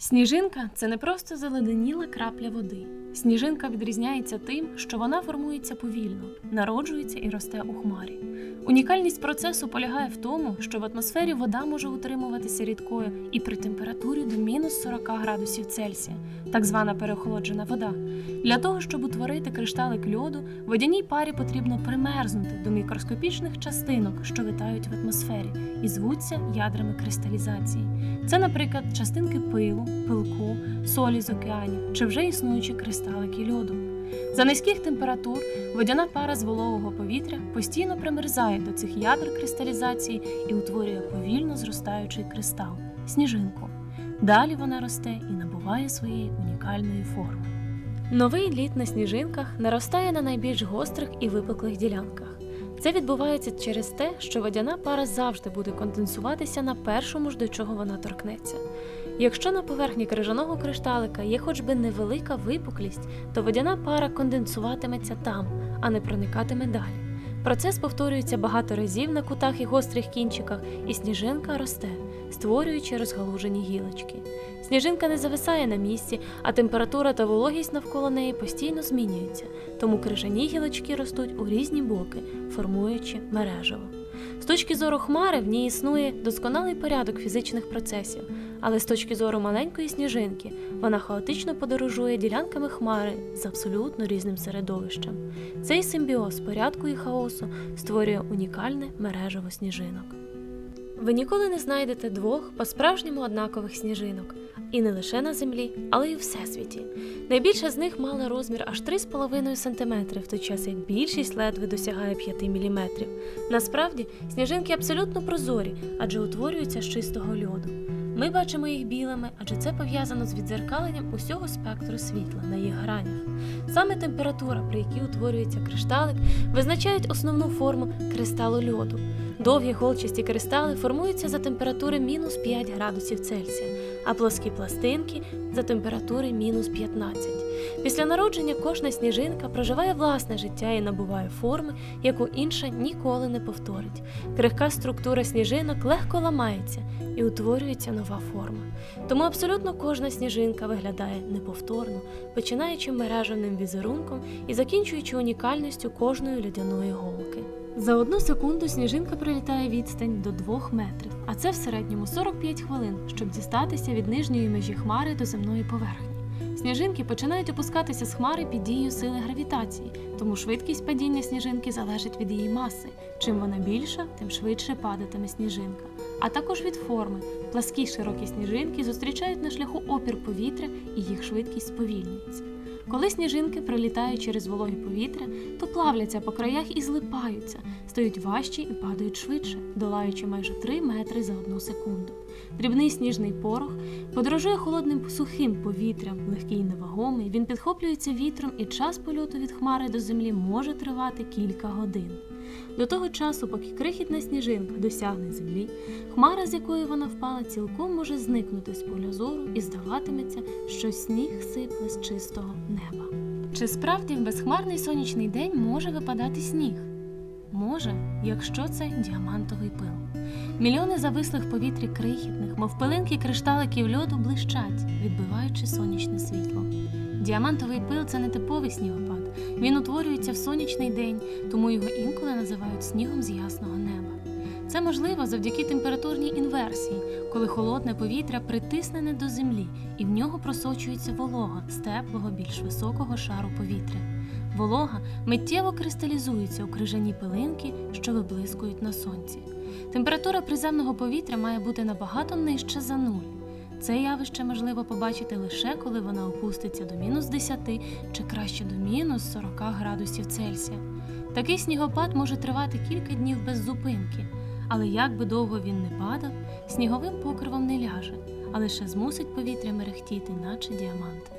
Сніжинка це не просто заледеніла крапля води. Сніжинка відрізняється тим, що вона формується повільно, народжується і росте у хмарі. Унікальність процесу полягає в тому, що в атмосфері вода може утримуватися рідкою і при температурі до мінус 40 градусів Цельсія, так звана переохолоджена вода. Для того, щоб утворити кришталик льоду, водяній парі потрібно примерзнути до мікроскопічних частинок, що витають в атмосфері, і звуться ядрами кристалізації. Це, наприклад, частинки пилу, пилку, солі з океанів чи вже існуючі кристалики льоду. За низьких температур водяна пара з вологого повітря постійно примерзає до цих ядер кристалізації і утворює повільно зростаючий кристал сніжинку. Далі вона росте і набуває своєї унікальної форми. Новий лід на сніжинках наростає на найбільш гострих і випуклих ділянках. Це відбувається через те, що водяна пара завжди буде конденсуватися на першому ж до чого вона торкнеться. Якщо на поверхні крижаного кришталика є хоч би невелика випуклість, то водяна пара конденсуватиметься там, а не проникатиме далі. Процес повторюється багато разів на кутах і гострих кінчиках, і сніжинка росте, створюючи розгалужені гілочки. Сніжинка не зависає на місці, а температура та вологість навколо неї постійно змінюються, тому крижані гілочки ростуть у різні боки, формуючи мережево. З точки зору хмари в ній існує досконалий порядок фізичних процесів, але з точки зору маленької сніжинки вона хаотично подорожує ділянками хмари з абсолютно різним середовищем. Цей симбіоз порядку і хаосу створює унікальне мережево сніжинок. Ви ніколи не знайдете двох по-справжньому однакових сніжинок, і не лише на землі, але й у всесвіті. Найбільша з них мала розмір аж 3,5 см, в той час як більшість ледве досягає 5 мм. Насправді, сніжинки абсолютно прозорі, адже утворюються з чистого льоду. Ми бачимо їх білими, адже це пов'язано з відзеркаленням усього спектру світла на їх гранях. Саме температура, при якій утворюється кришталик, визначають основну форму кристалу льоду. Довгі голчасті кристали формуються за температури мінус 5 градусів Цельсія, а плоскі пластинки за температури мінус 15. Після народження кожна сніжинка проживає власне життя і набуває форми, яку інша ніколи не повторить. Крихка структура сніжинок легко ламається і утворюється нова форма. Тому абсолютно кожна сніжинка виглядає неповторно, починаючи мережевним візерунком і закінчуючи унікальністю кожної льодяної голки. За одну секунду сніжинка пролітає відстань до 2 метрів, а це в середньому 45 хвилин, щоб дістатися від нижньої межі хмари до земної поверхні. Сніжинки починають опускатися з хмари під дією сили гравітації, тому швидкість падіння сніжинки залежить від її маси. Чим вона більша, тим швидше падатиме сніжинка. А також від форми. Пласкі широкі сніжинки зустрічають на шляху опір повітря і їх швидкість сповільнюється. Коли сніжинки пролітають через вологе повітря, то плавляться по краях і злипаються, стають важчі і падають швидше, долаючи майже 3 метри за одну секунду. Дрібний сніжний порох подорожує холодним сухим повітрям, легкий і невагомий. Він підхоплюється вітром, і час польоту від хмари до землі може тривати кілька годин. До того часу, поки крихітна сніжинка досягне землі, хмара, з якої вона впала, цілком може зникнути з поля зору і здаватиметься, що сніг сипле з чистого неба. Чи справді в безхмарний сонячний день може випадати сніг? Може, якщо це діамантовий пил. Мільйони завислих повітрі крихітних, мов пилинки кришталиків льоду блищать, відбиваючи сонячне світло. Діамантовий пил це не типовий снігопад. Він утворюється в сонячний день, тому його інколи називають снігом з ясного неба. Це можливо завдяки температурній інверсії, коли холодне повітря притиснене до землі і в нього просочується волога з теплого, більш високого шару повітря. Волога миттєво кристалізується у крижані пилинки, що виблискують на сонці. Температура приземного повітря має бути набагато нижче за нуль. Це явище можливо побачити лише коли вона опуститься до мінус 10 чи краще до мінус 40 градусів Цельсія. Такий снігопад може тривати кілька днів без зупинки, але як би довго він не падав, сніговим покривом не ляже, а лише змусить повітря мерехтіти, наче діаманти.